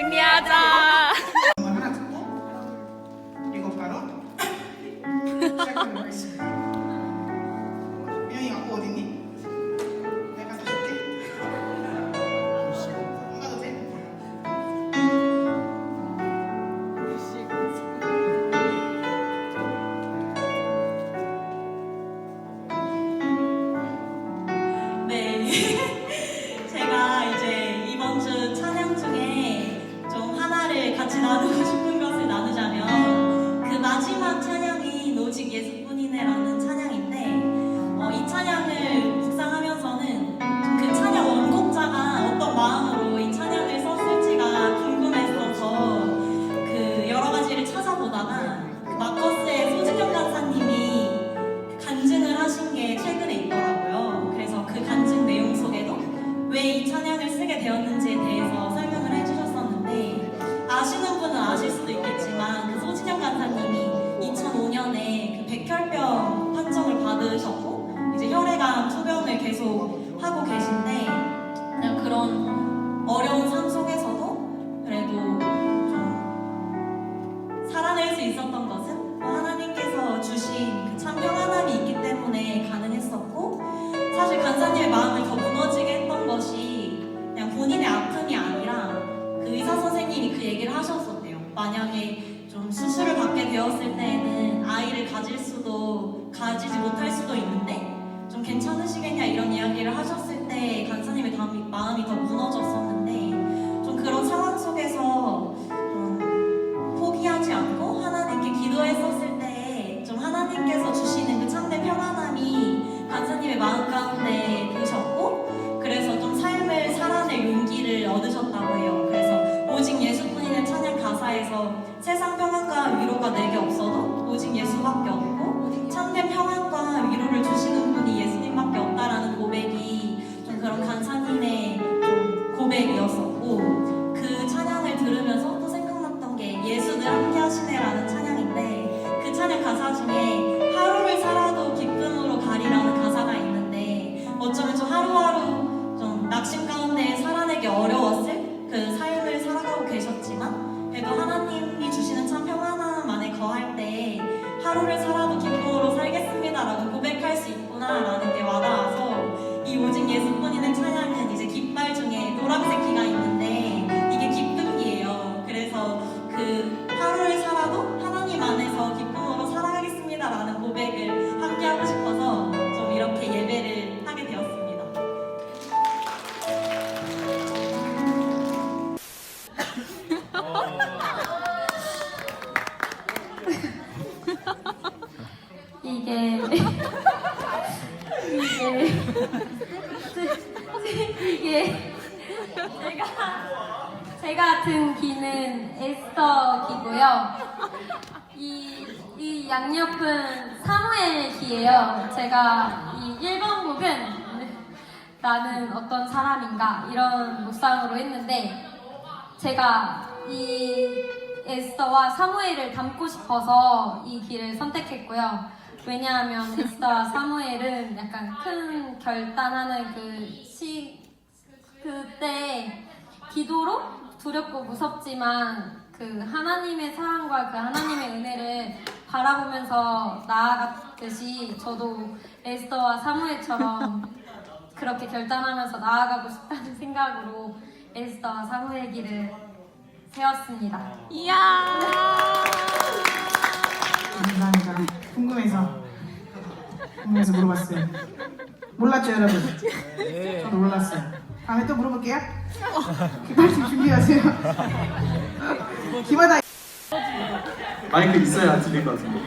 승리하자. 이 찬양을 쓰게 되었는지에 대해서 설명을 해주셨었는데 아시는 분은 아실 수도 있겠지만 그 소진영 간사님이 2005년에 그 백혈병 판정을 받으셨고 이제 혈액암 투병을 계속 하고 계신데 그냥 그런 어려운 삶 속에서 가지지 못할 수도 있는데 좀 괜찮으시겠냐 이런 이야기를 하셨을 때 마음이, 마음이 더 무너 하루를 살 이게 제가 제가 든 귀는 에스터 귀고요. 이, 이 양옆은 사무엘 귀예요. 제가 이 1번 곡은 나는 어떤 사람인가 이런 묵상으로 했는데 제가 이 에스더와 사무엘을 담고 싶어서 이 길을 선택했고요. 왜냐하면 에스더와 사무엘은 약간 큰 결단하는 그 시, 그때 기도로 두렵고 무섭지만 그 하나님의 사랑과 그 하나님의 은혜를 바라보면서 나아갔듯이 저도 에스더와 사무엘처럼 그렇게 결단하면서 나아가고 싶다는 생각으로 에스더와 사무엘 길을 세웠습니다. 이야. 감사합니다. 궁금해서 궁금해서 물어봤어요. 몰랐죠 여러분? 저도 몰랐어요. 다음에 또 물어볼게요. 기발팀 준비하세요. 기마다 마이크 있어야 안 들릴 것 같은데.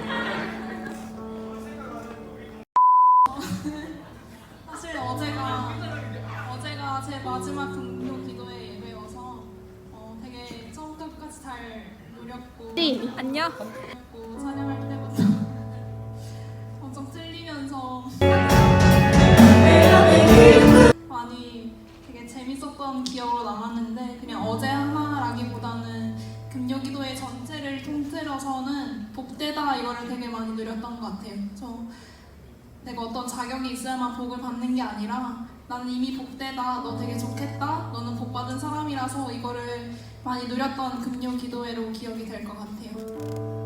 사실 어제가 어제가 제 마지막 금요 기도의 예배여서 어, 되게 처음부터 끝까지 잘 누렸고 안녕. 통틀어서는 복되다 이거를 되게 많이 누렸던 것 같아요. 저 내가 어떤 자격이 있어야만 복을 받는 게 아니라 나는 이미 복되다. 너 되게 좋겠다. 너는 복 받은 사람이라서 이거를 많이 누렸던 금요 기도회로 기억이 될 것 같아요.